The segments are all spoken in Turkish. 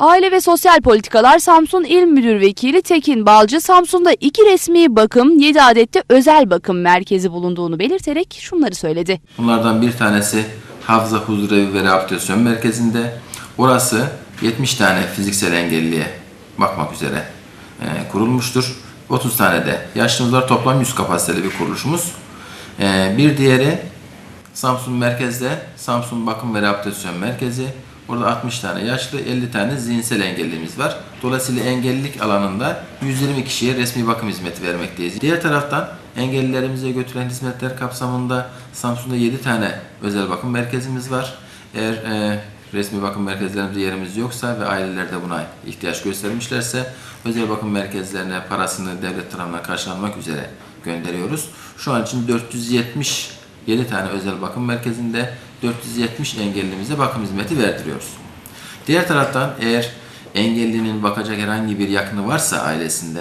Aile ve Sosyal Politikalar Samsun İl Müdür Vekili Tekin Balcı, Samsun'da iki resmi bakım, 7 adette özel bakım merkezi bulunduğunu belirterek şunları söyledi. Bunlardan bir tanesi Hafıza Huzurevi ve Rehabilitasyon Merkezi'nde. Orası 70 tane fiziksel engelliye bakmak üzere e, kurulmuştur. 30 tane de yaşlımız var. Toplam 100 kapasiteli bir kuruluşumuz. E, bir diğeri Samsun Merkez'de Samsun Bakım ve Rehabilitasyon Merkezi. Orada 60 tane yaşlı, 50 tane zihinsel engellimiz var. Dolayısıyla engellilik alanında 120 kişiye resmi bakım hizmeti vermekteyiz. Diğer taraftan engellilerimize götüren hizmetler kapsamında Samsun'da 7 tane özel bakım merkezimiz var. Eğer e, resmi bakım merkezlerimizde yerimiz yoksa ve aileler de buna ihtiyaç göstermişlerse özel bakım merkezlerine parasını devlet tarafından karşılanmak üzere gönderiyoruz. Şu an için 470 7 tane özel bakım merkezinde 470 engellimize bakım hizmeti verdiriyoruz. Diğer taraftan eğer engellinin bakacak herhangi bir yakını varsa ailesinde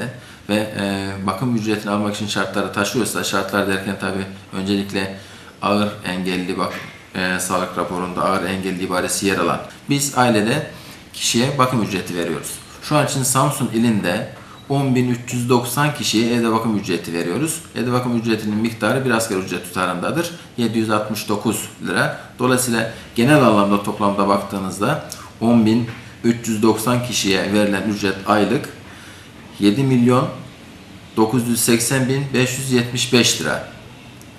ve e, bakım ücretini almak için şartları taşıyorsa, şartlar derken tabi öncelikle ağır engelli bak e, sağlık raporunda ağır engelli ibaresi yer alan biz ailede kişiye bakım ücreti veriyoruz. Şu an için Samsun ilinde 10.390 kişiye evde bakım ücreti veriyoruz. Evde bakım ücretinin miktarı bir asgari ücret tutarındadır. 769 lira. Dolayısıyla genel anlamda toplamda baktığınızda 10.390 kişiye verilen ücret aylık 7 milyon 980 bin 575 lira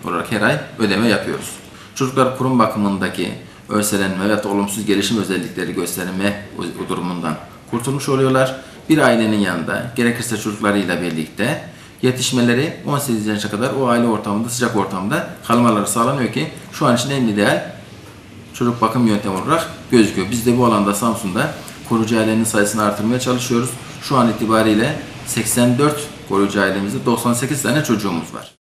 olarak her ay ödeme yapıyoruz. Çocuklar kurum bakımındaki örselenme ve olumsuz gelişim özellikleri gösterme durumundan kurtulmuş oluyorlar. Bir ailenin yanında gerekirse çocuklarıyla birlikte yetişmeleri 18 yaşına kadar o aile ortamında sıcak ortamda kalmaları sağlanıyor ki şu an için en ideal çocuk bakım yöntemi olarak gözüküyor. Biz de bu alanda Samsun'da koruyucu ailenin sayısını artırmaya çalışıyoruz. Şu an itibariyle 84 koruyucu ailemizde 98 tane çocuğumuz var.